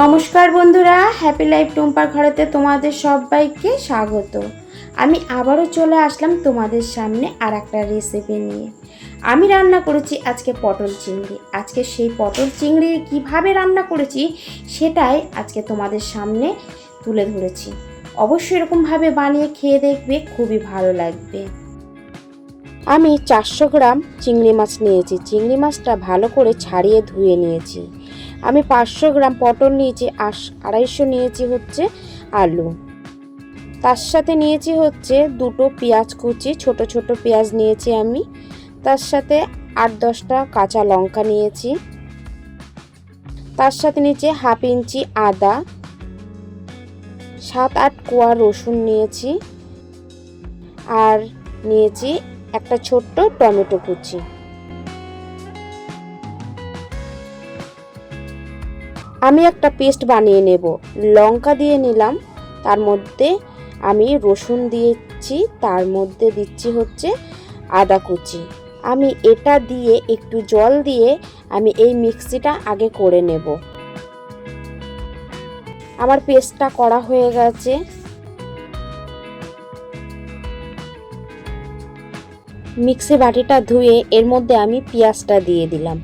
নমস্কার বন্ধুরা happy life টুম্পার ঘরেতে তোমাদের সবাইকে স্বাগত। আমি আবারও চলে আসলাম তোমাদের সামনে আর একটা রেসিপি নিয়ে। আমি রান্না করেছি আজকে পটল চিংড়ি। আজকে সেই পটল চিংড়ি কীভাবে রান্না করেছি সেটাই আজকে তোমাদের সামনে তুলে ধরেছি। অবশ্যই এরকমভাবে বানিয়ে খেয়ে দেখবে, খুবই ভালো লাগবে। আমি চারশো গ্রাম চিংড়ি মাছ নিয়েছি। চিংড়ি মাছটা ভালো করে ছাড়িয়ে ধুয়ে নিয়েছি। আমি পাঁচশো গ্রাম পটল নিয়েছি, আশ, আড়াইশো নিয়েছি হচ্ছে আলু। তার সাথে নিয়েছি হচ্ছে দুটো পেঁয়াজ কুচি, ছোট ছোট পেঁয়াজ নিয়েছি আমি। তার সাথে আট দশটা কাঁচা লঙ্কা নিয়েছি। তার সাথে নিয়েছি হাফ ইঞ্চি আদা। সাত আট কোয়া রসুন নিয়েছি। আর নিয়েছি একটা ছোট্ট টমেটো কুচি। আমি একটা পেস্ট বানিয়ে নেব। লঙ্কা দিয়ে নিলাম, তার মধ্যে আমি রসুন দিয়েছি তার মধ্যে দিচ্ছি হচ্ছে আদা কুচি। আমি এটা দিয়ে একটু জল দিয়ে আমি এই মিক্সিটা আগে করে নেব। আমার পেস্টটা করা হয়ে গেছে। মিক্সি বাটিটা ধুয়ে এর মধ্যে আমি পেঁয়াজটা দিয়ে দিলাম।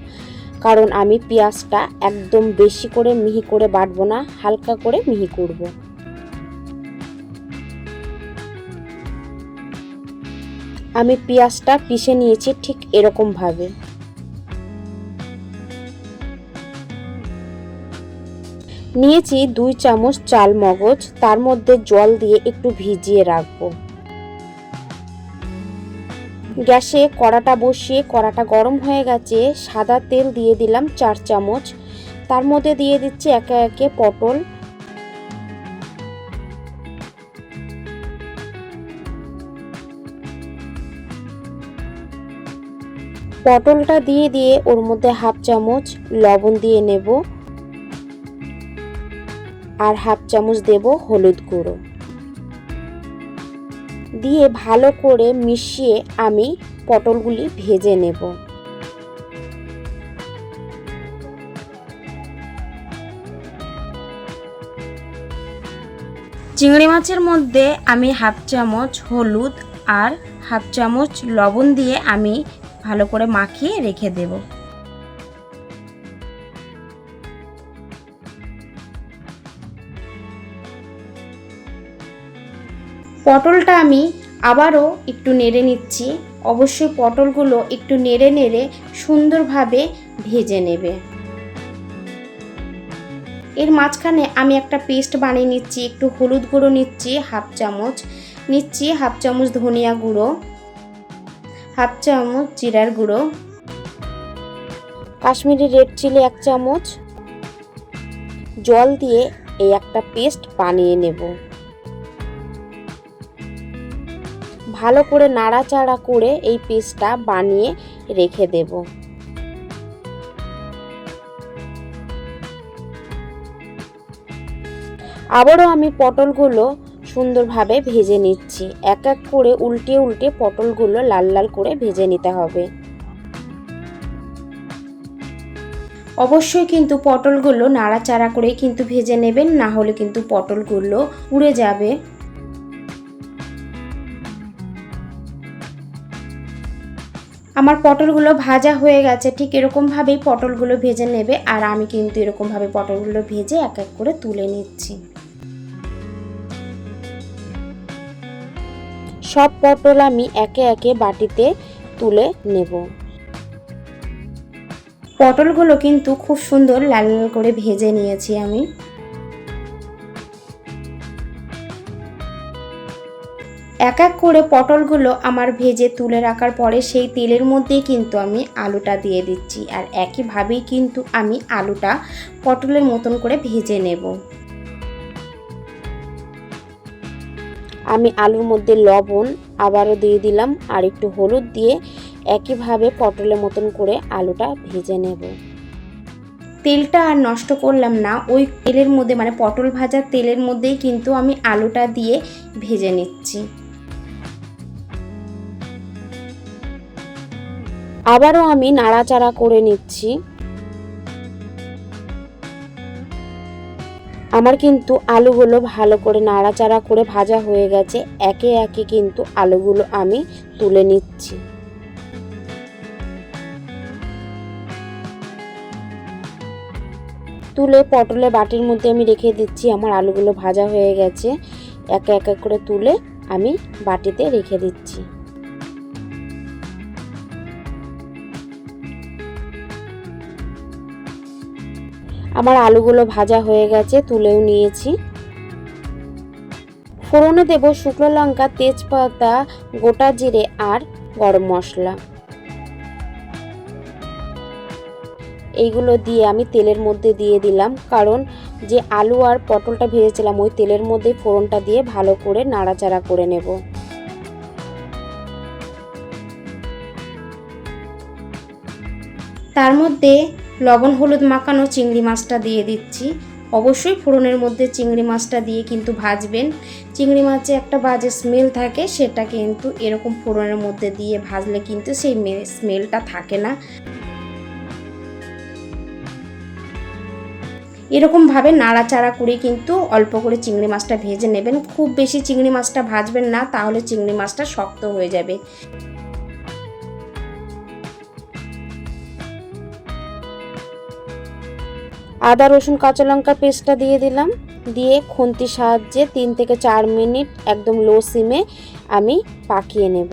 কারণ আমি পেঁয়াজটা একদম বেশি করে মিহি করে বাটবো না, হালকা করে মিহি করব। আমি পেঁয়াজটা পিষে নিয়েছি ঠিক এরকম ভাবে। নিয়েছি দুই চামচ চাল মগজ তার মধ্যে জল দিয়ে একটু ভিজিয়ে রাখব। গ্যাসে কড়াটা বসিয়ে, কড়াটা গরম হয়ে গেছে, সাদা তেল দিয়ে দিলাম চার চামচ। তার মধ্যে দিয়ে দিচ্ছি একে একে পটল। পটলটা দিয়ে দিয়ে ওর মধ্যে হাফ চামচ লবণ দিয়ে নেব। আর হাফ চামচ দেব হলুদ গুঁড়ো। দিয়ে ভালো করে মিশিয়ে আমি পটলগুলি ভেজে নেব। চিংড়ি মাছের মধ্যে আমি হাফ চামচ হলুদ আর হাফ চামচ লবণ দিয়ে আমি ভালো করে মাখিয়ে রেখে দেব। পটলটা আমি আবারও একটু নেড়ে নিচ্ছি। অবশ্যই পটলগুলো একটু নেড়ে নেড়ে সুন্দরভাবে ভেজে নেবে। এর মাঝখানে আমি একটা পেস্ট বানিয়ে নিচ্ছি, একটু হলুদ গুঁড়ো নিচ্ছি, হাফ চামচ। নিচ্ছি হাফ চামচ ধনিয়া গুঁড়ো, হাফ চামচ জিরার গুঁড়ো, কাশ্মীরি রেড চিলি এক চামচ। জল দিয়ে এই একটা পেস্ট বানিয়ে নেব। ভালো করে নাড়াচাড়া করে এই পেস্টটা বানিয়ে রেখে দেব। আবারও আমি পটলগুলো সুন্দরভাবে ভেজে নিচ্ছি। এক এক করে উল্টে উল্টে পটলগুলো লাল লাল করে ভেজে নিতে হবে। অবশ্যই কিন্তু পটলগুলো নাড়াচাড়া করে কিন্তু ভেজে নেবেন, না হলে কিন্তু পটলগুলো পুড়ে যাবে। আমার পটলগুলো ভাজা হয়ে গেছে, ঠিক এরকমভাবেই পটলগুলো ভেজে নেবে। আর আমি কিন্তু এরকমভাবে পটলগুলো ভেজে এক এক করে তুলে নিচ্ছি। সব পটল আমি একে একে বাটিতে তুলে নেব। পটলগুলো কিন্তু খুব সুন্দর লাল লাল করে ভেজে নিয়েছি আমি। এক এক করে পটলগুলো আমার ভেজে তুলে রাখার পরে সেই তেলের মধ্যেই কিন্তু আমি আলুটা দিয়ে দিচ্ছি। আর একইভাবেই কিন্তু আমি আলুটা পটলের মতন করে ভেজে নেব। আমি আলুর মধ্যে লবণ আবারও দিয়ে দিলাম আর একটু হলুদ দিয়ে একইভাবে পটলের মতন করে আলুটা ভেজে নেব। তেলটা আর নষ্ট করলাম না, ওই তেলের মধ্যে মানে পটল ভাজার তেলের মধ্যেই কিন্তু আমি আলুটা দিয়ে ভেজে নিচ্ছি। আবারও আমি নাড়াচাড়া করে নিচ্ছি। আমার কিন্তু আলুগুলো ভালো করে নাড়াচাড়া করে ভাজা হয়ে গেছে। একে একে কিন্তু আলুগুলো আমি তুলে নিচ্ছি। তুলে পটলে বাটির মধ্যে আমি রেখে দিচ্ছি। আমার আলুগুলো ভাজা হয়ে গেছে। একে একে করে তুলে আমি বাটিতে রেখে দিচ্ছি। আমার আলুগুলো ভাজা হয়ে গেছে, তুলেও নিয়েছি। ফোড়নে দেব শুকনো লঙ্কা, তেজপাতা, গোটা জিরে আর গরম মশলা। এইগুলো দিয়ে আমি তেলের মধ্যে দিয়ে দিলাম, কারণ যে আলু আর পটলটা ভেজেছিলাম, ওই তেলের মধ্যে ফোড়নটা দিয়ে ভালো করে নাড়াচাড়া করে নেব। তার মধ্যে লবণ, হলুদ মাখানো চিংড়ি মাছটা দিয়ে দিচ্ছি। অবশ্যই ফোড়নের মধ্যে চিংড়ি মাছটা দিয়ে কিন্তু ভাজবেন। চিংড়ি মাছে একটা বাজে স্মেল থাকে, সেটা কিন্তু এরকম ফোড়নের মধ্যে দিয়ে ভাজলে কিন্তু সেই স্মেলটা থাকে না। এরকমভাবে নাড়াচাড়া করে কিন্তু অল্প করে চিংড়ি মাছটা ভেজে নেবেন। খুব বেশি চিংড়ি মাছটা ভাজবেন না, তাহলে চিংড়ি মাছটা শক্ত হয়ে যাবে। আদা, রসুন, কাঁচা লঙ্কা পেস্টটা দিয়ে দিলাম। দিয়ে খুন্তির সাহায্যে তিন থেকে চার মিনিট একদম লো সিমে আমি পাকিয়ে নেব।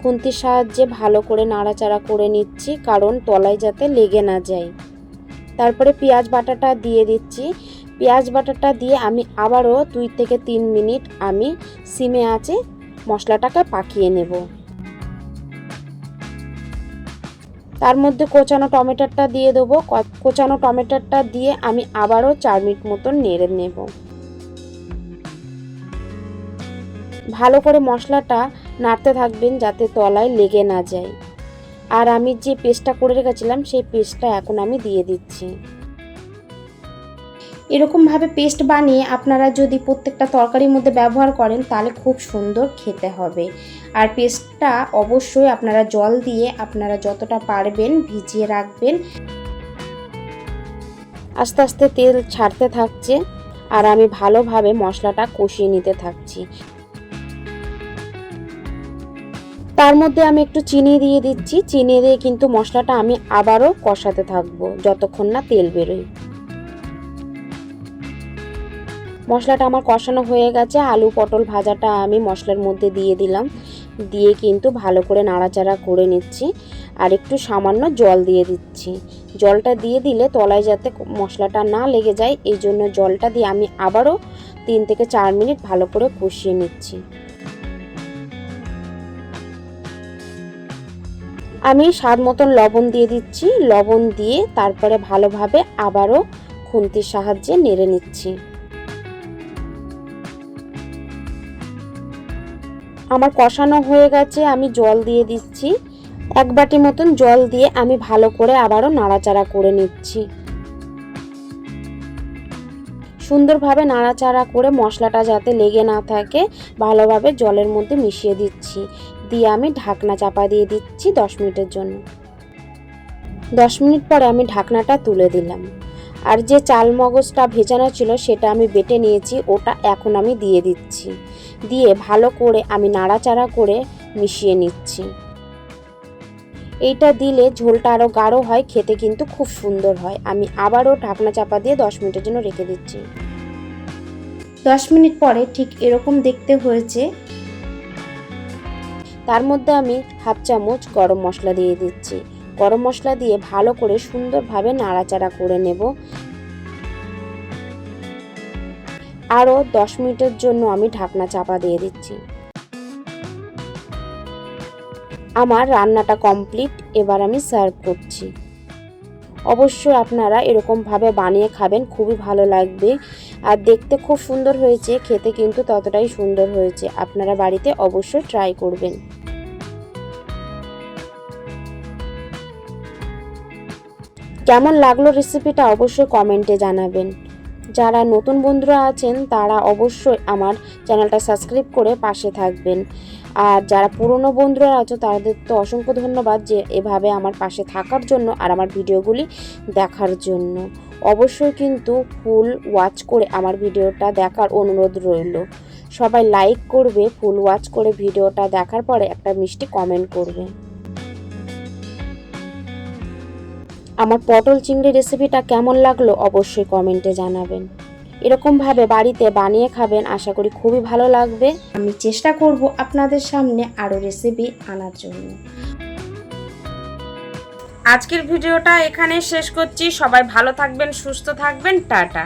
খুন্তির সাহায্যে ভালো করে নাড়াচাড়া করে নিচ্ছি, কারণ তলায় যাতে লেগে না যায়। তারপরে পেঁয়াজ বাটাটা দিয়ে দিচ্ছি। পেঁয়াজ বাটাটা দিয়ে আমি আবারও দুই থেকে তিন মিনিট আমি সিমে আছে, মশলাটাকে পাকিয়ে নেব। তার মধ্যে কোচানো টমেটোটা দিয়ে দেবো। কোচানো টমেটোটা দিয়ে আমি আবারও চার মিনিট মতন নেড়ে নেব। ভালো করে মশলাটা নাড়তে থাকবেন যাতে তলায় লেগে না যায়। আর আমি যে পেস্টটা করে রেখেছিলাম, সেই পেস্টটা এখন আমি দিয়ে দিচ্ছি। এরকমভাবে পেস্ট বানিয়ে আপনারা যদি প্রত্যেকটা তরকারির মধ্যে ব্যবহার করেন, তাহলে খুব সুন্দর খেতে হবে। আর পেস্টটা অবশ্যই আপনারা জল দিয়ে আপনারা যতটা পারবেন ভিজিয়ে রাখবেন। আস্তে আস্তে তেল ছাড়তে থাকছে আর আমি ভালোভাবে মশলাটা কষিয়ে নিতে থাকছি। তার মধ্যে আমি একটু চিনি দিয়ে দিচ্ছি। চিনি দিয়ে কিন্তু মশলাটা আমি আবারও কষাতে থাকব, যতক্ষণ না তেল বেরোয়। মশলাটা আমার কষানো হয়ে গেছে, আলু পটল ভাজাটা আমি মশলার মধ্যে দিয়ে দিলাম। দিয়ে কিন্তু ভালো করে নাড়াচাড়া করে নিচ্ছি আর একটু সামান্য জল দিয়ে দিচ্ছি। জলটা দিয়ে দিলে তলায় যাতে মশলাটা না লেগে যায়, এই জন্য জলটা দিয়ে আমি আবারও তিন থেকে চার মিনিট ভালো করে কষিয়ে নিচ্ছি। আমি স্বাদ মতন লবণ দিয়ে দিচ্ছি, লবণ দিয়ে তারপরে ভালোভাবে আবারও খুন্তির সাহায্যে নেড়ে নিচ্ছি। আমার কষানো হয়ে গেছে, আমি জল দিয়ে দিচ্ছি। এক বাটি মতন জল দিয়ে আমি ভালো করে আবারও নাড়াচাড়া করে নিচ্ছি। সুন্দরভাবে নাড়াচাড়া করে মশলাটা যাতে লেগে না থাকে, ভালোভাবে জলের মধ্যে মিশিয়ে দিচ্ছি। দিয়ে আমি ঢাকনা চাপা দিয়ে দিচ্ছি দশ মিনিটের জন্য। দশ মিনিট পরে আমি ঢাকনাটা তুলে দিলাম। আর যে চাল মগজটা ভেজানো ছিল সেটা আমি বেটে নিয়েছি, ওটা এখন আমি দিয়ে দিচ্ছি। দিয়ে ভালো করে আমি নাড়াচাড়া করে মিশিয়ে নিচ্ছি। এইটা দিলে ঝোলটা আরও গাঢ় হয়, খেতে কিন্তু খুব সুন্দর হয়। আমি আবারও ঢাকনা চাপা দিয়ে দশ মিনিটের জন্য রেখে দিচ্ছি। দশ মিনিট পরে ঠিক এরকম দেখতে হয়েছে। তার মধ্যে আমি হাফ চামচ গরম মশলা দিয়ে দিচ্ছি। গরম মশলা দিয়ে ভালো করে সুন্দরভাবে নাড়াচাড়া করে নেব। আরও দশ মিনিটের জন্য আমি ঢাকনা চাপা দিয়ে দিচ্ছি। আমার রান্নাটা কমপ্লিট, এবার আমি সার্ভ করছি। অবশ্যই আপনারা এরকমভাবে বানিয়ে খাবেন, খুবই ভালো লাগবে। আর দেখতে খুব সুন্দর হয়েছে, খেতে কিন্তু ততটাই সুন্দর হয়েছে। আপনারা বাড়িতে অবশ্যই ট্রাই করবেন। কেমন লাগল রেসিপিটা অবশ্যই কমেন্টে জানাবেন। যারা নতুন বন্ধুরা আছেন, তারা অবশ্যই আমার চ্যানেলটা সাবস্ক্রাইব করে পাশে থাকবেন। আর যারা পুরনো বন্ধুরা আছো, তাদের তো অসংখ্য ধন্যবাদ যে এভাবে আমার পাশে থাকার জন্য আর আমার ভিডিওগুলি দেখার জন্য। অবশ্যই কিন্তু ফুল ওয়াচ করে আমার ভিডিওটা দেখার অনুরোধ রইল। সবাই লাইক করবে, ফুল ওয়াচ করে ভিডিওটা দেখার পরে একটা মিষ্টি কমেন্ট করবে। আমার পটল চিংড়ি রেসিপিটা কেমন লাগল অবশ্যই কমেন্টে জানাবেন। এরকমভাবে বাড়িতে বানিয়ে খাবেন আশা করি খুবই ভালো লাগবে। আমি চেষ্টা করব আপনাদের সামনে আরও রেসিপি আনার জন্য। আজকের ভিডিওটা এখানে শেষ করছি। সবাই ভালো থাকবেন, সুস্থ থাকবেন। টাটা।